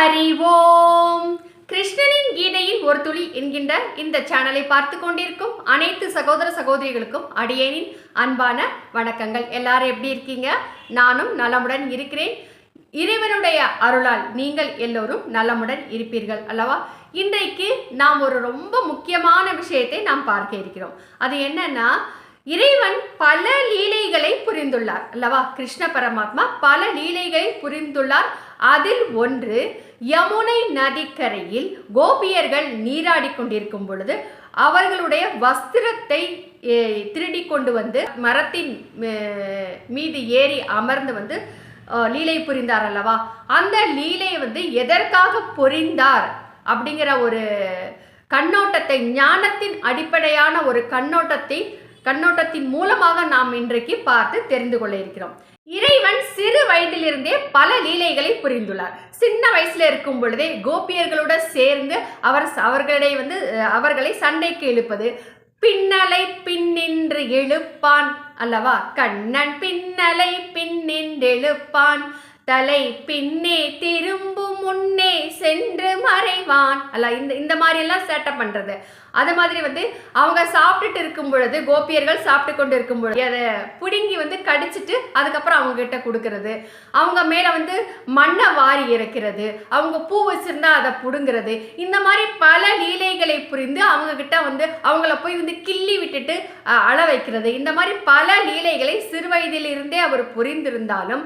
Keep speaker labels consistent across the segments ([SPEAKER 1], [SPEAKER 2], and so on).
[SPEAKER 1] ஹரி ஓம் கிருஷ்ணனின் கீதையில் ஒரு துளி என்கின்ற இந்த சேனலை பார்த்து கொண்டிருக்கும் அனைத்து சகோதர சகோதரிகளுக்கும் அடியேனின் அன்பான வணக்கங்கள். எல்லாரும் எப்படி இருக்கீங்க? நானும் நலமுடன் இருக்கிறேன். இறைவனுடைய அருளால் நீங்கள் எல்லோரும் நலமுடன் இருப்பீர்கள் அல்லவா? இன்றைக்கு நாம் ஒரு ரொம்ப முக்கியமான விஷயத்தை நாம் பார்க்க இருக்கிறோம். அது என்னன்னா இறைவன் பல லீலைகளை புரிந்துள்ளார் அல்லவா? கிருஷ்ண பரமாத்மா பல லீலைகளை புரிந்துள்ளார். அதில் ஒன்று யமுனை நதிக்கரையில் கோபியர்கள் நீராடி கொண்டிருக்கும் பொழுது அவர்களுடைய வஸ்திரத்தை திருடி கொண்டு வந்து மரத்தின் மீது ஏறி அமர்ந்து வந்து லீலை புரிந்தார் அல்லவா? அந்த லீலை வந்து எதற்காக புரிந்தார் அப்படிங்கிற ஒரு கண்ணோட்டத்தை ஞானத்தின் அடிப்படையான ஒரு கண்ணோட்டத்தை கண்ணோட்டத்தின் மூலமாக நாம் இன்றைக்கு பார்த்து தெரிந்து கொள்ள இருக்கிறோம். இறைவன் சிறு வயதிலிருந்தே பல லீலைகளை புரிந்துள்ளார். சின்ன வயசுல இருக்கும் பொழுதே கோபியர்களுடன் சேர்ந்து அவர் அவர்களை வந்து அவர்களை சண்டைக்கு இழுப்பது பின்னலை பின்னின்று எழுப்பான் அல்லவா? கண்ணன் பின்னலை பின்னின்று எழுப்பான் தலை பின்னே திரும்பும் முன்னே சென்று மறைவான். அல்ல இந்த இந்த மாதிரி எல்லாம் சேட்டை பண்றது. அது மாதிரி வந்து அவங்க சாப்பிட்டுட்டு இருக்கும் பொழுது கோபியர்கள் சாப்பிட்டு கொண்டு இருக்கும் பொழுது அதை பிடுங்கி வந்து கடிச்சிட்டு அதுக்கப்புறம் அவங்க கிட்ட கொடுக்கறது. அவங்க மேல வந்து மண்ணை வாரி இறக்கிறது. அவங்க பூ வச்சிருந்தா அதை புடுங்கிறது. இந்த மாதிரி பல லீலைகளை புரிந்து அவங்க கிட்ட வந்து அவங்கள போய் வந்து கிள்ளி விட்டுட்டு அஹ், வைக்கிறது. இந்த மாதிரி பல லீலைகளை சிறு வயதிலிருந்தே அவர் புரிந்திருந்தாலும்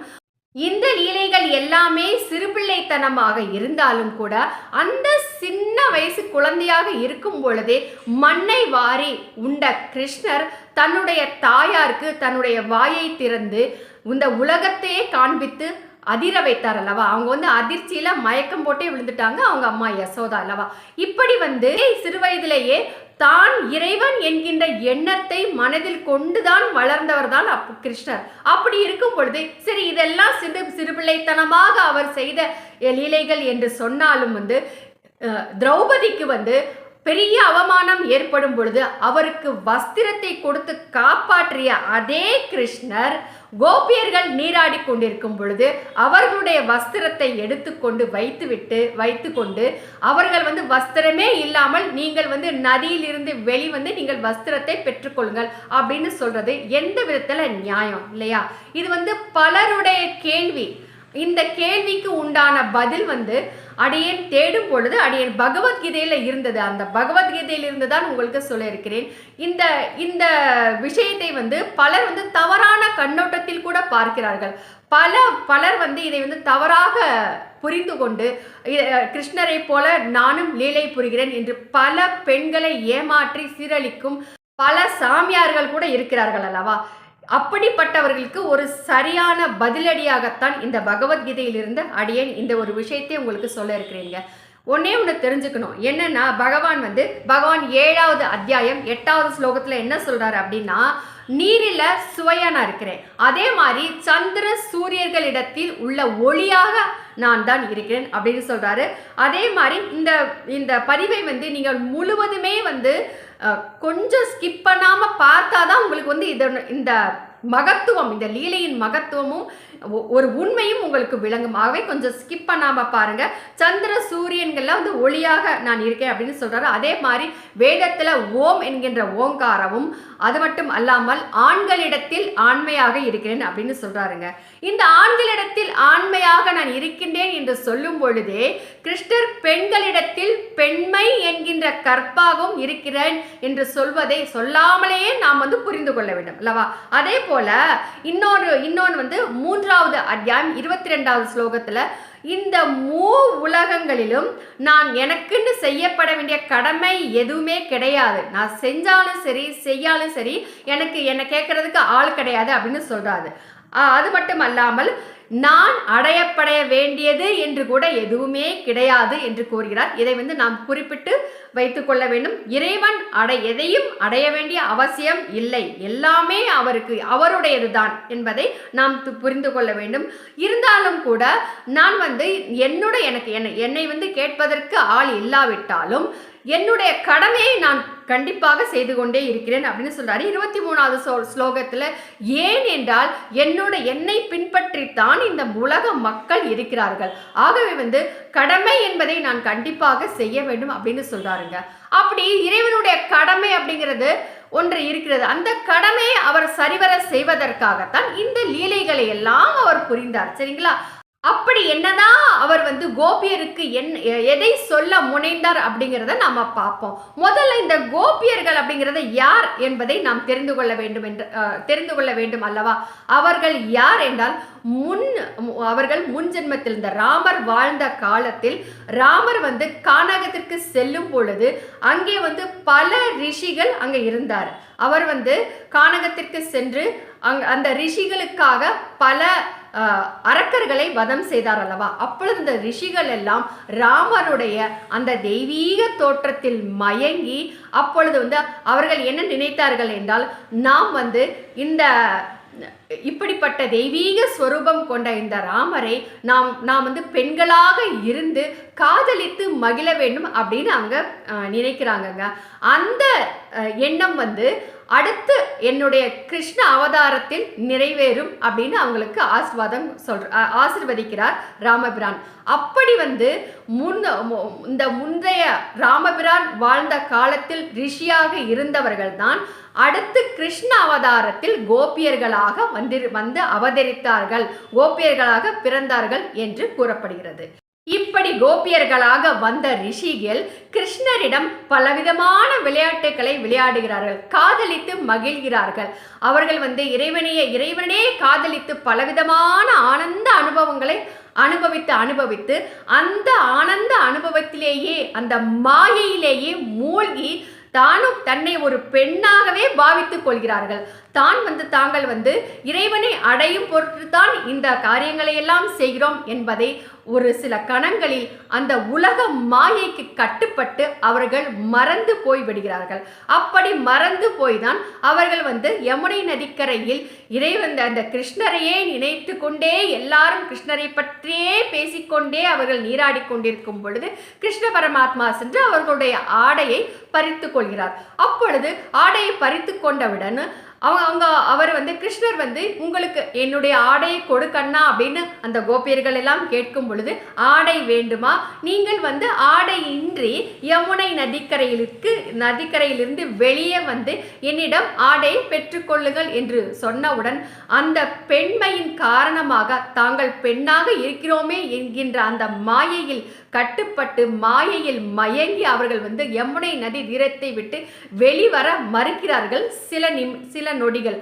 [SPEAKER 1] இந்த லீலைகள் எல்லாமே சிறுபிள்ளைத்தனமாக இருந்தாலும் கூட அந்த சின்ன வயசு குழந்தையாக இருக்கும் பொழுதே மண்ணை வாரி உண்ட கிருஷ்ணர் தன்னுடைய தாயாருக்கு தன்னுடைய வாயை திறந்து இந்த உலகத்தையே காண்பித்து அதிர வைத்தார் அல்லவா? அவங்க வந்து அதிர்ச்சியில மயக்கம் போட்டே விழுந்துட்டாங்க அவங்க அம்மா யசோதா அல்லவா? இப்படி வந்து சிறு வயதிலேயே தான் இறைவன் என்கின்ற எண்ணத்தை மனதில் கொண்டுதான் வளர்ந்தவர் தான் அப் கிருஷ்ணர். அப்படி இருக்கும் பொழுது சரி இதெல்லாம் சிறு சிறுபிள்ளைத்தனமாக அவர் செய்த லீலைகள் என்று சொன்னாலும் வந்து திரௌபதிக்கு வந்து பெரிய அவமானம் ஏற்படும் பொழுது அவருக்கு வஸ்திரத்தை கொடுத்து காப்பாற்றிய அதே கிருஷ்ணர் கோபியர்கள் நீராடி கொண்டிருக்கும் பொழுது அவர்களுடைய வஸ்திரத்தை எடுத்துக்கொண்டு வைத்துவிட்டு வைத்துக்கொண்டு அவர்கள் வந்து வஸ்திரமே இல்லாமல் நீங்கள் வந்து நதியிலிருந்து வெளி வந்து நீங்கள் வஸ்திரத்தை பெற்றுக்கொள்ளுங்கள் அப்படின்னு சொல்றது எந்த விதத்துல நியாயம் இல்லையா? இது வந்து பலருடைய கேள்வி. இந்த கேள்விக்கு உண்டான பதில் வந்து அடியேன் தேடும் பொழுது அடியேன் பகவத்கீதையில் இருந்தது. அந்த பகவத்கீதையில் இருந்து தான் உங்களுக்கு சொல்லியிருக்கிறேன் இந்த இந்த விஷயத்தை வந்து பலர் வந்து தவறான கண்ணோட்டத்தில் கூட பார்க்கிறார்கள். பல பலர் வந்து இதை வந்து தவறாக புரிந்து கொண்டு கிருஷ்ணரை போல நானும் லீலை புரிகிறேன் என்று பல பெண்களை ஏமாற்றி சீரழிக்கும் பல சாமியார்கள் கூட இருக்கிறார்கள் அல்லவா? அப்படிப்பட்டவர்களுக்கு ஒரு சரியான பதிலடியாகத்தான் இந்த பகவத்கீதையிலிருந்து அடியேன் இந்த ஒரு விஷயத்தை உங்களுக்கு சொல்ல இருக்கிறீங்க. ஒன்னே ஒன்று தெரிஞ்சுக்கணும். என்னன்னா பகவான் வந்து பகவான் ஏழாவது அத்தியாயம் எட்டாவது ஸ்லோகத்தில் என்ன சொல்றாரு அப்படின்னா நீரில சுவையா நான் இருக்கிறேன். அதே மாதிரி சந்திர சூரியர்களிடத்தில் உள்ள ஒளியாக நான் தான் இருக்கிறேன் அப்படின்னு சொல்றாரு. அதே மாதிரி இந்த இந்த பதிவை வந்து நீங்கள் முழுவதுமே வந்து கொஞ்சம் ஸ்கிப் பண்ணாமல் பார்த்தா தான் உங்களுக்கு வந்து இதன் இந்த மகத்துவம் இந்த லீலையின் மகத்துவமும் ஒரு உண்மையும் உங்களுக்கு விளங்கும். ஆகவே கொஞ்சம் ஸ்கிப் பண்ணாமல் பாருங்க. சந்திர சூரியன்கள்லாம் வந்து ஒளியாக நான் இருக்கேன் அப்படின்னு சொல்கிறாரு அதே மாதிரி வேதத்தில் ஓம் என்கின்ற ஓங்காரமும் அது மட்டும் அல்லாமல் ஆண்களிடத்தில் ஆண்மையாக இருக்கிறேன் அப்படின்னு சொல்கிறாருங்க இந்த ஆண்களிடத்தில் ஆண்மையாக நான் இருக்கின்றேன் என்று சொல்லும் பொழுதே கிருஷ்ணர் பெண்களிடத்தில் பெண்மை என்கின்ற கற்பாகவும் இருக்கிறேன் என்று சொல்வதை சொல்லாமலேயே நாம் வந்து புரிந்து கொள்ள வேண்டும் அல்லவா? அதே போல இன்னொரு இன்னொன்று வந்து மூன்றாவது அத்தியாயம் இருபத்தி ரெண்டாவது ஸ்லோகத்துல இந்த மூ உலகங்களிலும் நான் எனக்குன்னு செய்யப்பட வேண்டிய கடமை எதுவுமே கிடையாது. நான் செஞ்சாலும் சரி செய்யாலும் சரி எனக்கு என்னை கேட்கறதுக்கு ஆள் கிடையாது அப்படின்னு சொல்றாரு. அது மட்டும் அல்லாமல் நான் அடையப்படைய வேண்டியது என்று கூட எதுவுமே கிடையாது என்று கூறுகிறார். இதை வந்து நாம் குறிப்பிட்டு வைத்துக்கொள்ள வேண்டும். இறைவன் அடை எதையும் அடைய வேண்டிய அவசியம் இல்லை. எல்லாமே அவருக்கு அவருடையது தான் என்பதை நாம் து- புரிந்து கொள்ள வேண்டும். இருந்தாலும் கூட நான் வந்து என்னோட எனக்கு என்னை என்னை வந்து கேட்பதற்கு ஆள் இல்லாவிட்டாலும் என்னுடைய கடமையை நான் கண்டிப்பாக செய்து கொண்டே இருக்கிறேன் அப்படின்னு சொல்றாரு. இருபத்தி மூணாவது ஸ்லோகத்துல ஏன் என்றால் என்னோட என்னை பின்பற்றித்தான் இந்த உலக மக்கள் இருக்கிறார்கள். ஆகவே வந்து கடமை என்பதை நான் கண்டிப்பாக செய்ய வேண்டும் அப்படின்னு சொல்றாருங்க. அப்படி இறைவனுடைய கடமை அப்படிங்கிறது ஒன்று இருக்கிறது. அந்த கடமையை அவர் சரிவர செய்வதற்காகத்தான் இந்த லீலைகளை எல்லாம் அவர் புரிந்தார். சரிங்களா? அப்படி என்னதான் அவர் வந்து கோபியருக்கு என் எதை சொல்ல முனைந்தார் அப்படிங்கிறத நாம் பார்ப்போம். முதல்ல இந்த கோபியர்கள் அப்படிங்கிறத யார் என்பதை நாம் தெரிந்து கொள்ள வேண்டும் என்று தெரிந்து கொள்ள வேண்டும் அல்லவா? அவர்கள் யார் என்றால் முன் அவர்கள் முன் ஜென்மத்தில் இந்த ராமர் வாழ்ந்த காலத்தில் ராமர் வந்து கானகத்திற்கு செல்லும் பொழுது அங்கே வந்து பல ரிஷிகள் அங்கே இருந்தார். அவர் வந்து கானகத்திற்கு சென்று அங் அந்த ரிஷிகளுக்காக பல அரக்கர்களை வதம் செய்தார் அல்லவா? அப்பொழுது இந்த ரிஷிகள் எல்லாம் ராமருடைய அந்த தெய்வீக தோற்றத்தில் மயங்கி அப்பொழுது வந்து அவர்கள் என்ன நினைத்தார்கள் என்றால் நாம் வந்து இந்த இப்படிப்பட்ட தெய்வீக ஸ்வரூபம் கொண்ட இந்த ராமரை நாம் நாம் வந்து பெண்களாக இருந்து காதலித்து மகிழ வேண்டும் அப்படின்னு அவங்க நினைக்கிறாங்கங்க. அந்த எண்ணம் வந்து அடுத்து என்னுடைய கிருஷ்ண அவதாரத்தில் நிறைவேறும் அப்படின்னு அவங்களுக்கு ஆசிர்வாதம் சொல்ற அஹ், ஆசிர்வதிக்கிறார் ராமபிரான். அப்படி வந்து முன் இந்த முந்தைய ராமபிரான் வாழ்ந்த காலத்தில் ரிஷியாக இருந்தவர்கள் தான் அடுத்து கிருஷ்ண அவதாரத்தில் கோபியர்களாக வந்து வந்து அவதரித்தார்கள். கோபியர்களாக பிறந்தார்கள் என்று கூறப்படுகிறது. இப்படி கோபியர்களாக வந்த ரிஷிகள் கிருஷ்ணரிடம் பலவிதமான விளையாட்டுகளை விளையாடுகிறார்கள். காதலித்து மகிழ்கிறார்கள். அவர்கள் வந்து இறைவனையே இறைவனே காதலித்து பலவிதமான ஆனந்த அனுபவங்களை அனுபவித்து அனுபவித்து அந்த ஆனந்த அனுபவத்திலேயே அந்த மாயையிலேயே மூழ்கி தானும் தன்னை ஒரு பெண்ணாகவே பாவித்துக் கொள்கிறார்கள். தான் வந்து தாங்கள் வந்து இறைவனை அடையும் பொருட்டு தான் இந்த காரியங்களை எல்லாம் செய்கிறோம் என்பதை ஒரு சில கணங்களில் அந்த உலக மாயைக்கு கட்டுப்பட்டு அவர்கள் மறந்து போய்விடுகிறார்கள் அப்படி மறந்து போய் தான் அவர்கள் வந்து யமுனை நதிக்கரையில் இறைவன் அந்த கிருஷ்ணரையே நினைத்து கொண்டே எல்லாரும் கிருஷ்ணரை பற்றியே பேசிக்கொண்டே அவர்கள் நீராடி கொண்டிருக்கும் பொழுது கிருஷ்ண பரமாத்மா சென்று அவர்களுடைய ஆடையை பறித்து கொள்கிறார். அப்பொழுது ஆடையை பறித்து கொண்டவுடன் அவங்க அவங்க அவர் வந்து கிருஷ்ணர் வந்து உங்களுக்கு என்னுடைய ஆடையை கொடுக்கண்ணா அப்படின்னு அந்த கோபியர்கள் எல்லாம் கேட்கும் பொழுது ஆடை வேண்டுமா? நீங்கள் வந்து ஆடை இன்றி யமுனை நதிக்கரையிலுக்கு நதிக்கரையிலிருந்து வெளியே வந்து என்னிடம் ஆடையை பெற்றுக்கொள்ளுங்கள் என்று சொன்னவுடன் அந்த பெண்மையின் காரணமாக தாங்கள் பெண்ணாக இருக்கிறோமே என்கின்ற அந்த மாயையில் கட்டுப்பட்டு மாயையில் மயங்கி அவர்கள் வந்து யமுனை நதி தீரத்தை விட்டு வெளிவர மறுக்கிறார்கள் சில நிம் சில நொடிகள்.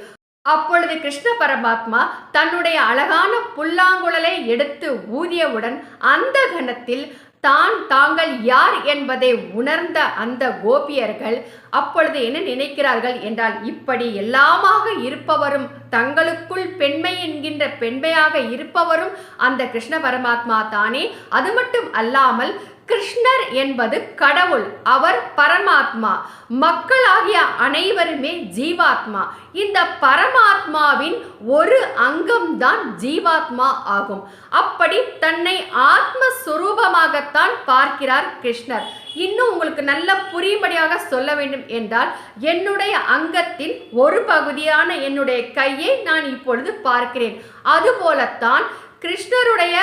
[SPEAKER 1] அப்பொழுது கிருஷ்ண பரமாத்மா தன்னுடைய அழகான புல்லாங்குழலை எடுத்து ஊதியவுடன் அந்த கணத்தில் தான் தாங்கள் யார் என்பதை உணர்ந்த அந்த கோபியர்கள் அப்பொழுது என்ன நினைக்கிறார்கள் என்றால் இப்படி எல்லாமாக இருப்பவரும் தங்களுக்குள் பெண்மை என்கின்ற பெண்மையாக இருப்பவரும் அந்த கிருஷ்ண பரமாத்மா தானே. அது மட்டும் அல்லாமல் கிருஷ்ணர் என்பது கடவுள் அவர் பரமாத்மா. மக்களாகிய அனைவருமே ஜீவாத்மா. இந்த பரமாத்மாவின் ஒரு அங்கம்தான் ஜீவாத்மா ஆகும். அப்படி தன்னை ஆத்மஸ்வரூபமாகத்தான் பார்க்கிறார் கிருஷ்ணர். இன்னும் உங்களுக்கு நல்ல புரியும்படியாக சொல்ல வேண்டும் என்றால் என்னுடைய அங்கத்தின் ஒரு பகுதியான என்னுடைய கையை நான் இப்பொழுது பார்க்கிறேன். அதுபோலத்தான் கிருஷ்ணருடைய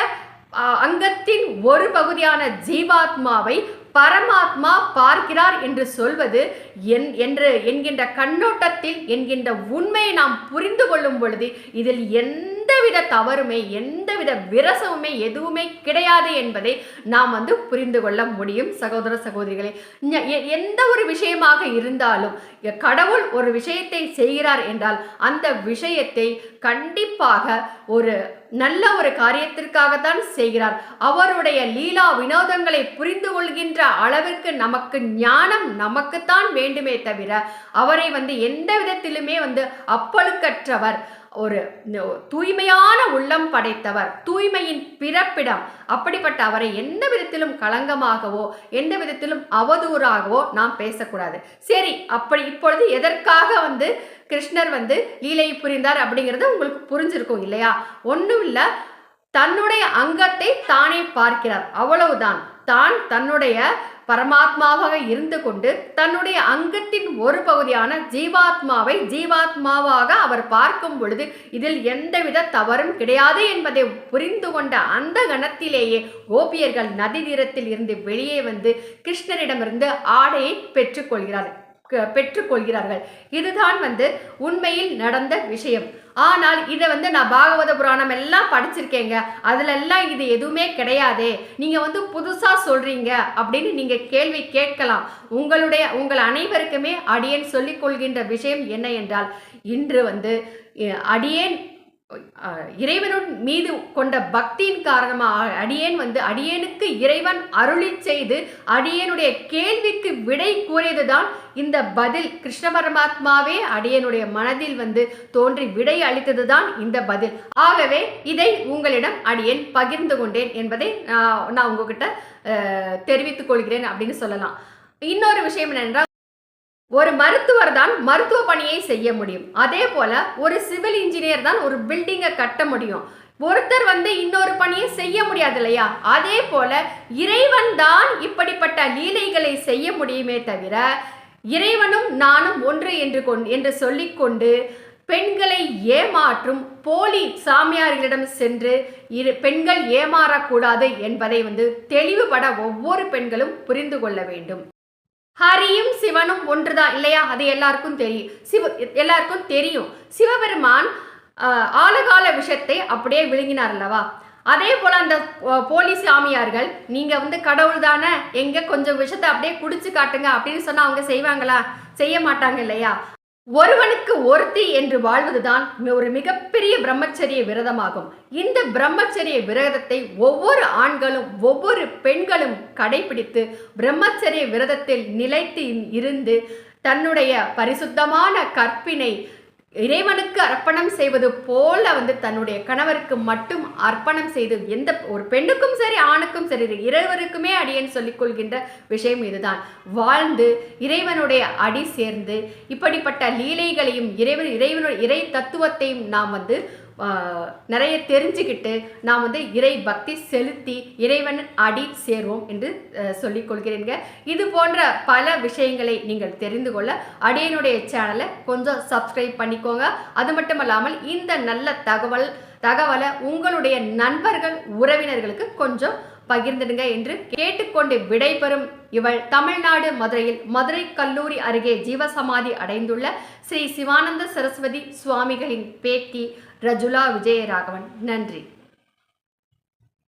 [SPEAKER 1] அங்கத்தின் ஒரு பகுதியான ஜீவாத்மாவை பரமாத்மா பார்க்கிறார் என்று சொல்வது என் என்று என்கின்ற கண்ணோட்டத்தில் என்கின்ற உண்மையை நாம் புரிந்து கொள்ளும் பொழுது இதில் எந்தவித தவறுமே எந்தவித விரசமுமே எதுவுமே கிடையாது என்பதை நாம் வந்து புரிந்து கொள்ள முடியும் சகோதர சகோதரிகளே. எ- எந்த ஒரு விஷயமாக இருந்தாலும் கடவுள் ஒரு விஷயத்தை செய்கிறார் என்றால் அந்த விஷயத்தை கண்டிப்பாக ஒரு நல்ல ஒரு காரியத்திற்காகத்தான் செய்கிறார். அவருடைய லீலா வினோதங்களை புரிந்து கொள்கின்ற அளவிற்கு நமக்கு ஞானம் நமக்குத்தான் வேண்டுமே தவிர அவரை வந்து எந்த விதத்திலுமே வந்து அப்பழுக்கற்றவர் ஒரு தூய்மையான உள்ளம் படைத்தவர் தூய்மையின் பிறப்பிடம். அப்படிப்பட்ட அவரை எந்த விதத்திலும் களங்கமாகவோ எந்த விதத்திலும் அவதூறாகவோ நாம் பேசக்கூடாது. சரி அப்படி இப்பொழுது எதற்காக வந்து கிருஷ்ணர் வந்து லீலை புரிந்தார் அப்படிங்கிறது உங்களுக்கு புரிஞ்சிருக்கும் இல்லையா? ஒன்றும் இல்லை. தன்னுடைய அங்கத்தை தானே பார்க்கிறார். அவ்வளவுதான். தான் தன்னுடைய பரமாத்மாவாக இருந்து கொண்டு தன்னுடைய அங்கத்தின் ஒரு பகுதியான ஜீவாத்மாவை ஜீவாத்மாவாக அவர் பார்க்கும் பொழுது இதில் எந்தவித தவறும் கிடையாது என்பதை புரிந்து கொண்ட அந்த கணத்திலேயே கோபியர்கள் நதி தீரத்தில் இருந்து வெளியே வந்து கிருஷ்ணரிடமிருந்து ஆடையை பெற்றுக்கொள்கிறார்கள் க- பெற்றுக்கொள்கிறார்கள். இதுதான் வந்து உண்மையில் நடந்த விஷயம். ஆனால் இதை வந்து நான் பாகவத புராணம் எல்லாம் படிச்சிருக்கேங்க. அதுல எல்லாம் இது எதுவுமே கிடையாதே. நீங்க வந்து புதுசா சொல்றீங்க அப்படின்னு நீங்க கேள்வி கேட்கலாம். உங்களுடைய உங்கள் அனைவருக்குமே அடியேன் சொல்லிக் கொள்கின்ற விஷயம் என்ன என்றால் இன்று வந்து அடியேன் இறைவனுடன் இறைவனுன் மீது கொண்ட பக்தியின் காரணமாக அடியேன் வந்து அடியேனுக்கு இறைவன் அருளி செய்து அடியேனுடைய கேள்விக்கு விடை கூறியதுதான் இந்த பதில். கிருஷ்ண பரமாத்மாவே அடியனுடைய மனதில் வந்து தோன்றி விடை அளித்ததுதான் இந்த பதில். ஆகவே இதை உங்களிடம் அடியேன் பகிர்ந்து கொண்டேன் என்பதை நான் நான் உங்ககிட்ட தெரிவித்துக் கொள்கிறேன் அப்படின்னு சொல்லலாம். இன்னொரு விஷயம் என்னென்றால் ஒரு மருத்துவர் தான் மருத்துவ பணியை செய்ய முடியும். அதே போல ஒரு சிவில் இன்ஜினியர் தான் ஒரு பில்டிங்கை கட்ட முடியும். ஒருத்தர் வந்து இன்னொரு பணியை செய்ய முடியாது இல்லையா? அதே போல இறைவன் தான் இப்படிப்பட்ட லீலைகளை செய்ய முடியுமே தவிர இறைவனும் நானும் ஒன்று என்று கொண் என்று சொல்லிக்கொண்டு பெண்களை ஏமாற்றும் போலி சாமியார்களிடம் சென்று இரு பெண்கள் ஏமாறக்கூடாது என்பதை வந்து தெளிவுபட ஒவ்வொரு பெண்களும் புரிந்து கொள்ள வேண்டும். ஹரியும் சிவனும் ஒன்றுதான் இல்லையா? அது எல்லாருக்கும் தெரியும். சிவ எல்லாருக்கும் தெரியும். சிவபெருமான் ஆலகால விஷத்தை அப்படியே விழுங்கினார் அல்லவா? அதே போல் அந்த போலி சாமியார்கள் நீங்கள் வந்து கடவுள் தானே எங்கே கொஞ்சம் விஷத்தை அப்படியே குடிச்சு காட்டுங்க அப்படின்னு சொன்னால் அவங்க செய்வாங்களா? செய்ய மாட்டாங்க இல்லையா? ஒருவனுக்கு ஒருத்தி என்று வாழ்வதுதான் ஒரு மிகப்பெரிய பிரம்மச்சரிய விரதமாகும். இந்த பிரம்மச்சரிய விரதத்தை ஒவ்வொரு ஆண்களும் ஒவ்வொரு பெண்களும் கடைபிடித்து பிரம்மச்சரிய விரதத்தில் நிலைத்து இருந்து தன்னுடைய பரிசுத்தமான கற்பினை இறைவனுக்கு அர்ப்பணம் செய்வது போல வந்து தன்னுடைய கணவருக்கு மட்டும் அர்ப்பணம் செய்து எந்த ஒரு பெண்ணுக்கும் சரி ஆணுக்கும் சரி இருவருக்குமே அடியேன் சொல்லிக் கொள்கின்ற விஷயம் இதுதான். வாழ்ந்து இறைவனுடைய அடி சேர்ந்து இப்படிப்பட்ட லீலைகளையும் இறைவன் இறைவனுடைய இறை தத்துவத்தையும் நாம் வந்து நிறைய தெரிஞ்சுக்கிட்டு நாம் வந்து இறை பக்தி செலுத்தி இறைவன் அடி சேர்வோம் என்று அஹ், சொல்லிக் கொள்கிறேங்க இது போன்ற பல விஷயங்களை நீங்கள் தெரிந்து கொள்ள அடியனுடைய சேனலை கொஞ்சம் சப்ஸ்கிரைப் பண்ணிக்கோங்க. அது மட்டும் இல்லாமல் இந்த நல்ல தகவல் தகவலை உங்களுடைய நண்பர்கள் உறவினர்களுக்கு கொஞ்சம் பகிர்ந்துடுங்க என்று கேட்டுக்கொண்டு விடைபெறும் இவள் தமிழ்நாடு மதுரையில் மதுரை கல்லூரி அருகே ஜீவசமாதி அடைந்துள்ள ஸ்ரீ சிவானந்த சரஸ்வதி சுவாமிகளின் பேத்தி ரஜுலா விஜயராகவன். நன்றி.